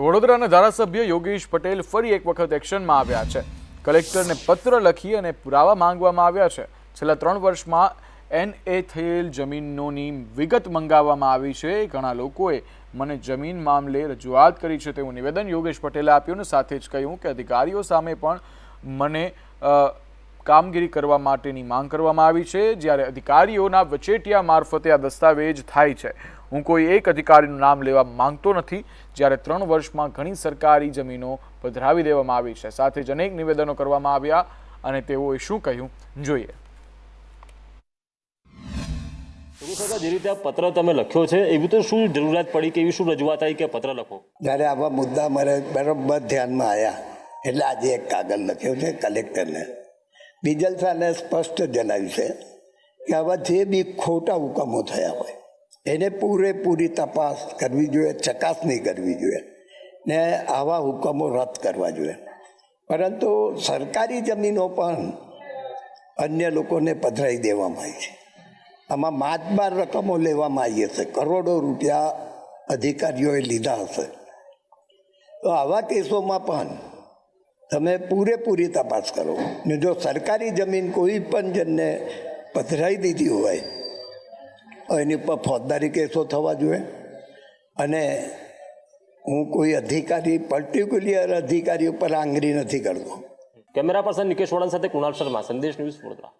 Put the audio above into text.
વડોદરાના ધારાસભ્ય યોગેશ પટેલ ફરી એક વખત એક્શનમાં આવ્યા છે. કલેક્ટરને પત્ર લખી અને પુરાવા માંગવામાં આવ્યા છે. છેલ્લા ત્રણ વર્ષમાં એન એ થયેલ જમીનોની વિગત મંગાવવામાં આવી છે. ઘણા લોકોએ મને જમીન મામલે રજૂઆત કરી છે તેવું નિવેદન યોગેશ પટેલે આપ્યું અને સાથે જ કહ્યું કે અધિકારીઓ સામે પણ મને કામગીરી કરવા માટેની માંગ કરવામાં આવી છે. જ્યારે અધિકારીઓના વચેટિયા મારફતે આ દસ્તાવેજ થાય છે. હું કોઈ એક અધિકારીનું નામ લેવા માંગતો નથી જ્યારે ત્રણ વર્ષમાં ઘણી સરકારી જમીનો પધરાવી દેવામાં આવી છે. સાથે જ અનેક નિવેદનો કરવામાં આવ્યા અને તેઓએ શું કહ્યું? જોઈએ. જે રીતે આ પત્ર તમે લખ્યો છે એવી તો શું જરૂરિયાત પડી કે એવી શું રજૂઆત આવી કે પત્ર લખો? જ્યારે આવા મુદ્દા મારે બરાબર ધ્યાનમાં આવ્યા એટલે આજે એક કાગળ લખ્યો છે કલેક્ટરને. બીજલ શાહને સ્પષ્ટ જણાવ્યું છે કે આવા જે બી ખોટા હુકમો થયા હોય એને પૂરેપૂરી તપાસ કરવી જોઈએ, ચકાસણી કરવી જોઈએ ને આવા હુકમો રદ કરવા જોઈએ. પરંતુ સરકારી જમીનો પણ અન્ય લોકોને પધરાઈ દેવામાં આવી છે. આમાં માતબાર રકમો લેવામાં આવી હશે. કરોડો રૂપિયા અધિકારીઓએ લીધા હશે. તો આવા કેસોમાં પણ તમે પૂરેપૂરી તપાસ કરો ને જો સરકારી જમીન કોઈ પણ જણને પધરાઈ દીધી હોય એની ઉપર ફોજદારી કેસો થવા જોઈએ. અને હું કોઈ અધિકારી પર્ટિક્યુલર અધિકારી ઉપર આંગળી નથી કરતો. કેમેરા પર્સન નિકેશ વડન સાથે કુણાલ શર્મા, સંદેશ ન્યૂઝ વડોદરા.